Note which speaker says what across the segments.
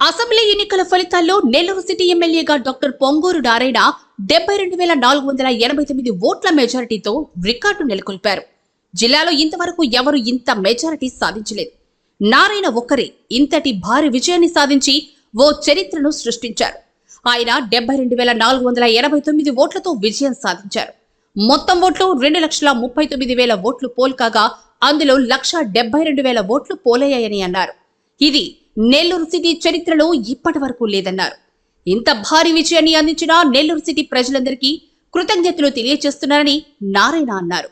Speaker 1: Assembly ఎన్నికల ఫలితాల్లో Nellore city ఎమ్మెల్యేగా డాక్టర్ పొంగూరు నారాయణ డెబ్బై రెండు వేల నాలుగు వందల ఎనభై తొమ్మిది ఓట్ల మెజారిటీతో రికార్డు నెలకొల్పారు. జిల్లాలో ఇంతవరకు ఎవరు ఇంత మెజారిటీ సాధించలేదు. నారాయణ ఒక్కరే ఇంతటి భారీ విజయాన్ని సాధించి ఓ చరిత్రను సృష్టించారు. ఆయన డెబ్బై రెండు వేల నాలుగు వందల ఎనభై తొమ్మిది ఓట్లతో విజయం సాధించారు. మొత్తం ఓట్లు రెండు లక్షల ముప్పై తొమ్మిది వేల ఓట్లు పోల్ కాగా అందులో లక్ష డెబ్బై రెండు వేల ఓట్లు పోలయ్యాయని అన్నారు. ఇది నెల్లూరు సిటీ చరిత్రలో ఇప్పటి వరకు లేదన్నారు. ఇంత భారీ విజయాన్ని అందించిన నెల్లూరు సిటీ ప్రజలందరికీ కృతజ్ఞతలు తెలియజేస్తున్నారని నారాయణ అన్నారు.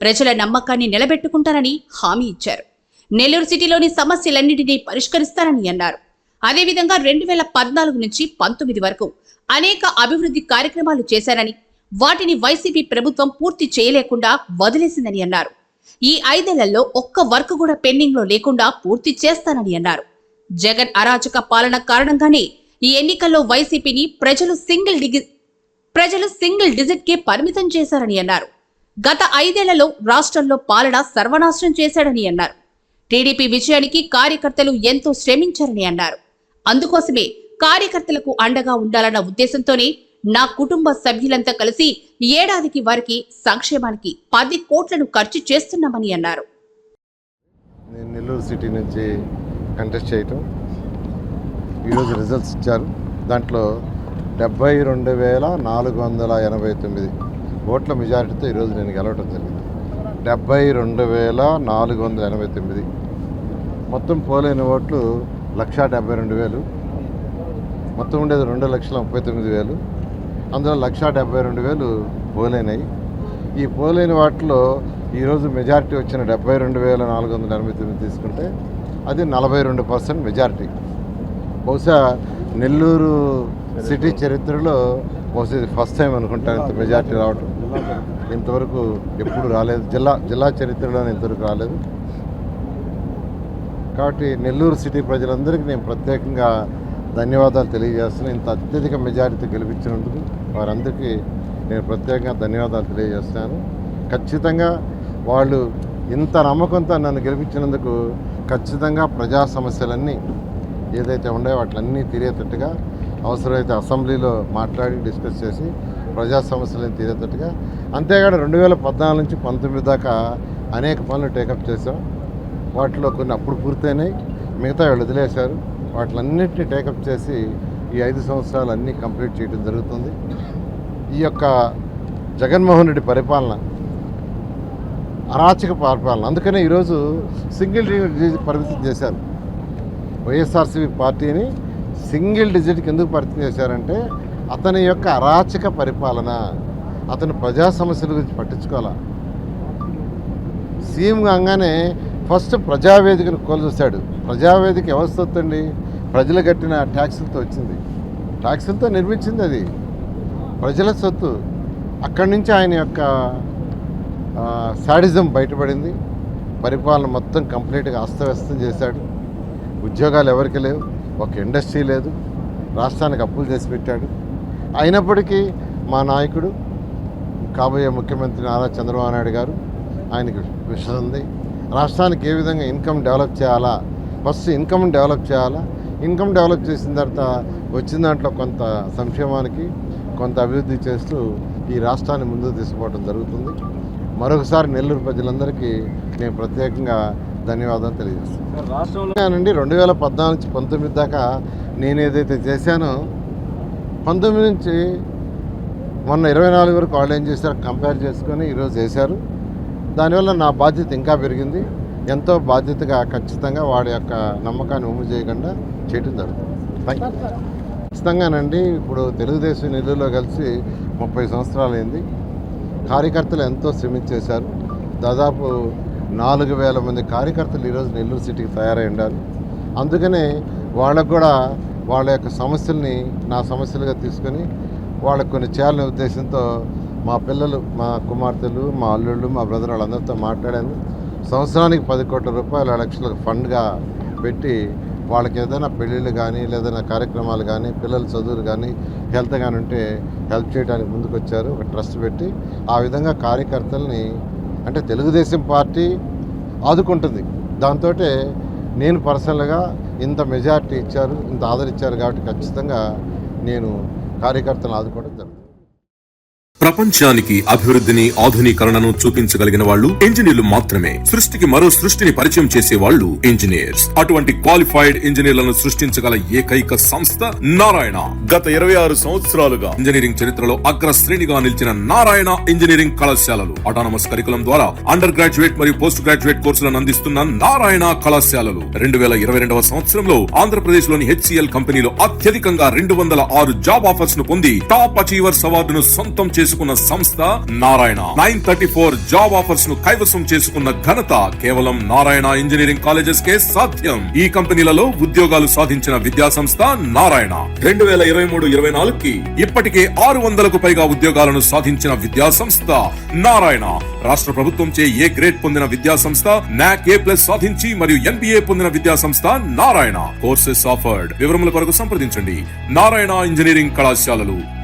Speaker 1: ప్రజల నమ్మకాన్ని నిలబెట్టుకుంటారని హామీ ఇచ్చారు. నెల్లూరు సిటీలోని సమస్యలన్నింటినీ పరిష్కరిస్తారని అన్నారు. అదేవిధంగా రెండు వేల పద్నాలుగు నుంచి పంతొమ్మిది వరకు అనేక అభివృద్ధి కార్యక్రమాలు చేశారని వాటిని వైసీపీ ప్రభుత్వం పూర్తి చేయలేకుండా వదిలేసిందని అన్నారు. ఈ ఐదేళ్ళలో ఒక్క వర్క్ కూడా పెండింగ్లో లేకుండా పూర్తి చేస్తానని అన్నారు. జగన్ అరాచక పాలన కారణంగానే ఈ ఎన్నికల్లో వైసీపీని ప్రజలు సింగిల్ డిగి ప్రజలు సింగిల్ డిజిట్ కే పరిమితం చేశారని అన్నారు. గత ఐదేళ్ళలో రాష్ట్రంలో పాలన సర్వనాశనం చేశాడని అన్నారు. టీడీపీ విజయానికి కార్యకర్తలు ఎంతో శ్రమించారని అన్నారు. అందుకోసమే కార్యకర్తలకు అండగా ఉండాలన్న ఉద్దేశంతోనే నా కుటుంబ సభ్యులంతా కలిసి ఏడాదికి వారికి సంక్షేమానికి పది కోట్లను ఖర్చు చేస్తున్నామని అన్నారు.
Speaker 2: నెల్లూరు సిటీ నుంచి కంటెస్ట్ చేయటం. ఈరోజు రిజల్ట్స్ ఇచ్చారు. దాంట్లో డెబ్బై రెండు వేల నాలుగు వందల ఎనభై తొమ్మిది ఓట్ల మెజారిటీతో ఈరోజు నేను గెలవటం జరిగింది. డెబ్బై రెండు వేల నాలుగు వందల ఎనభై తొమ్మిది మొత్తం పోలేని ఓట్లు లక్షా డెబ్బై రెండు వేలు. మొత్తం ఉండేది రెండు లక్షల ముప్పై తొమ్మిది వేలు. అందులో లక్షా డెబ్బై రెండు వేలు పోలైనవి ఈ పోలైన వాటిలో ఈరోజు మెజారిటీ వచ్చిన డెబ్బై రెండు వేల నాలుగు వందల ఎనభై తొమ్మిది తీసుకుంటే అది నలభై రెండు పర్సెంట్ మెజారిటీ. బహుశా నెల్లూరు సిటీ చరిత్రలో బహుశా ఇది ఫస్ట్ టైం అనుకుంటాను ఇంత మెజారిటీ రావటం. ఇంతవరకు ఎప్పుడు రాలేదు. జిల్లా జిల్లా చరిత్రలోనే ఇంతవరకు రాలేదు. కాబట్టి నెల్లూరు సిటీ ప్రజలందరికీ నేను ప్రత్యేకంగా ధన్యవాదాలు తెలియజేస్తున్నాను. ఇంత అత్యధిక మెజారిటీ గెలిపించినందుకు వారందరికీ నేను ప్రత్యేకంగా ధన్యవాదాలు తెలియజేస్తున్నాను. ఖచ్చితంగా వాళ్ళు ఇంత నమ్మకంతో నన్ను గెలిపించినందుకు ఖచ్చితంగా ప్రజా సమస్యలన్నీ ఏదైతే ఉన్నాయో వాటిలన్నీ తీరేటట్టుగా అవసరమైతే అసెంబ్లీలో మాట్లాడి డిస్కస్ చేసి ప్రజా సమస్యలను తీరేటట్టుగా. అంతేకాదు రెండు వేల పద్నాలుగు నుంచి పంతొమ్మిది దాకా అనేక పనులు టేకప్ చేశాం. వాటిలో కొన్ని అప్పుడు పూర్తయినాయి. మిగతా వాళ్ళు వదిలేశారు. వాటిలన్నింటినీ టేకప్ చేసి ఈ ఐదు సంవత్సరాలు అన్నీ కంప్లీట్ చేయడం జరుగుతుంది. ఈ యొక్క జగన్మోహన్ రెడ్డి పరిపాలన అరాచక పరిపాలన. అందుకనే ఈరోజు సింగిల్ డిజిట్ పరిమితం చేశారు. వైఎస్ఆర్సీపీ పార్టీని సింగిల్ డిజిట్కి ఎందుకు పరిమితం చేశారంటే అతని యొక్క అరాచక పరిపాలన అతను ప్రజా సమస్యల గురించి పట్టించుకోవాలా? సీఎం కాగానే ఫస్ట్ ప్రజావేదికను కోల్చూశాడు ప్రజావేదిక ఎవరి సొత్తు అండి ప్రజలు కట్టిన ట్యాక్సులతో వచ్చింది. ట్యాక్సులతో నిర్మించింది అది. ప్రజల సొత్తు. అక్కడి నుంచి ఆయన యొక్క శాడిజం బయటపడింది. పరిపాలన మొత్తం కంప్లీట్గా అస్తవ్యస్తం చేశాడు. ఉద్యోగాలు ఎవరికి లేవు. ఒక ఇండస్ట్రీ లేదు. రాష్ట్రానికి అప్పులు చేసి పెట్టాడు. అయినప్పటికీ మా నాయకుడు కాబోయే ముఖ్యమంత్రి నారా చంద్రబాబు నాయుడు గారు ఆయనకి విషయం ఉంది. రాష్ట్రానికి ఏ విధంగా ఇన్కమ్ డెవలప్ చేయాలా? ఫస్ట్ ఇన్కమ్ డెవలప్ చేయాలా? ఇన్కమ్ డెవలప్ చేసిన తర్వాత వచ్చిన దాంట్లో కొంత సంక్షేమానికి కొంత అభివృద్ధి చేస్తూ ఈ రాష్ట్రాన్ని ముందుకు తీసుకోవడం జరుగుతుంది. మరొకసారి నెల్లూరు ప్రజలందరికీ నేను ప్రత్యేకంగా ధన్యవాదాలు తెలియజేస్తాను
Speaker 3: రాష్ట్రంలో
Speaker 2: నుండి రెండు వేల పద్నాలుగు నుంచి పంతొమ్మిది దాకా నేను ఏదైతే చేశానో పంతొమ్మిది నుంచి మొన్న ఇరవై నాలుగు వరకు వాళ్ళు ఏం చేశారు కంపేర్ చేసుకొని ఈరోజు చేశారు. దానివల్ల నా బాధ్యత ఇంకా పెరిగింది. ఎంతో బాధ్యతగా ఖచ్చితంగా వాడి యొక్క నమ్మకాన్ని ఉమ్ము చేయకుండా చేయటం జరుగుతుంది. ఖచ్చితంగానండి ఇప్పుడు తెలుగుదేశం నెల్లూరులో కలిసి ముప్పై సంవత్సరాలు అయింది కార్యకర్తలు ఎంతో శ్రమించేశారు. దాదాపు నాలుగు వేల మంది కార్యకర్తలు ఈరోజు నెల్లూరు సిటీకి తయారై ఉండాలి అందుకనే వాళ్ళకు కూడా వాళ్ళ యొక్క సమస్యల్ని నా సమస్యలుగా తీసుకొని వాళ్ళకు కొన్ని చేయాలనే ఉద్దేశంతో మా పిల్లలు మా కుమార్తెలు మా అల్లుళ్ళు మా బ్రదర్ వాళ్ళందరితో మాట్లాడాను. సంవత్సరానికి పది కోట్ల రూపాయల లక్షలకు ఫండ్గా పెట్టి వాళ్ళకి ఏదైనా పెళ్ళిళ్ళు కానీ లేదైనా కార్యక్రమాలు కానీ పిల్లల చదువులు కానీ హెల్త్ కానీ ఉంటే హెల్ప్ చేయడానికి ముందుకు వచ్చారు ఒక ట్రస్ట్ పెట్టి ఆ విధంగా కార్యకర్తల్ని అంటే తెలుగుదేశం పార్టీ ఆదుకుంటుంది. దాంతో నేను పర్సనల్గా ఇంత మెజార్టీ ఇచ్చారు ఇంత ఆదరించారు కాబట్టి ఖచ్చితంగా నేను కార్యకర్తలను ఆదుకోవడం జరుగుతుంది.
Speaker 3: ప్రపంచానికి అభివృద్ధిని ఆధునీకరణను చూపించగలిగిన వాళ్ళు ఇంజనీర్లు మాత్రమే. సృష్టికి మరో సృష్టిని పరిచయం చేసే వాళ్ళు ఇంజనీర్స్. అటువంటి క్వాలిఫైడ్ ఇంజనీర్లను సృష్టించగల ఏకైక సంస్థ నారాయణ. గత ఇరవై ఆరు సంవత్సరాలుగా ఇంజనీరింగ్ చరిత్రలో అగ్ర శ్రేణిగా నిలిచిన నారాయణ ఇంజనీరింగ్ కళాశాలలు. అటానమస్ కరికులం ద్వారా అండర్ గ్రాడ్యుయేట్ మరియు పోస్ట్ గ్రాడ్యుయేట్ కోర్సులను అందిస్తున్న నారాయణ కళాశాలలు. రెండు వేల ఇరవై రెండవ సంవత్సరంలో ఆంధ్రప్రదేశ్లోని హెచ్సిఎల్ కంపెనీలో అత్యధికంగా రెండు వందల ఆరు జాబ్ ఆఫర్స్ను పొంది టాప్ అచీవర్స్ అవార్డును సొంతం చేసుకున్న సంస్థ Narayana. Nine thirty four job ఆఫర్స్ను కైవసం చేసుకున్న ఘనత కేవలం నారాయణ ఇంజనీరింగ్ కాలేజెస్ కే సాధ్యం. ఈ కంపెనీలలో ఉద్యోగాలు సాధించిన విద్యా సంస్థ నారాయణ. రెండు వేల ఇరవై మూడు ఇరవై నాలుగుకి ఇప్పటికే ఆరు వందలకు పైగా ఉద్యోగాలను సాధించిన విద్యా సంస్థ నారాయణ. రాష్ట్ర ప్రభుత్వం చే ఏ గ్రేడ్ పొందిన విద్యా సంస్థ నాక్ ఏ ప్లస్ సాధించి మరియు ఎన్బిఏ పొందిన విద్యా సంస్థ నారాయణ. Courses offered. వివరముల కొరకు సంప్రదించండి. నారాయణ ఇంజనీరింగ్ కళాశాలలు.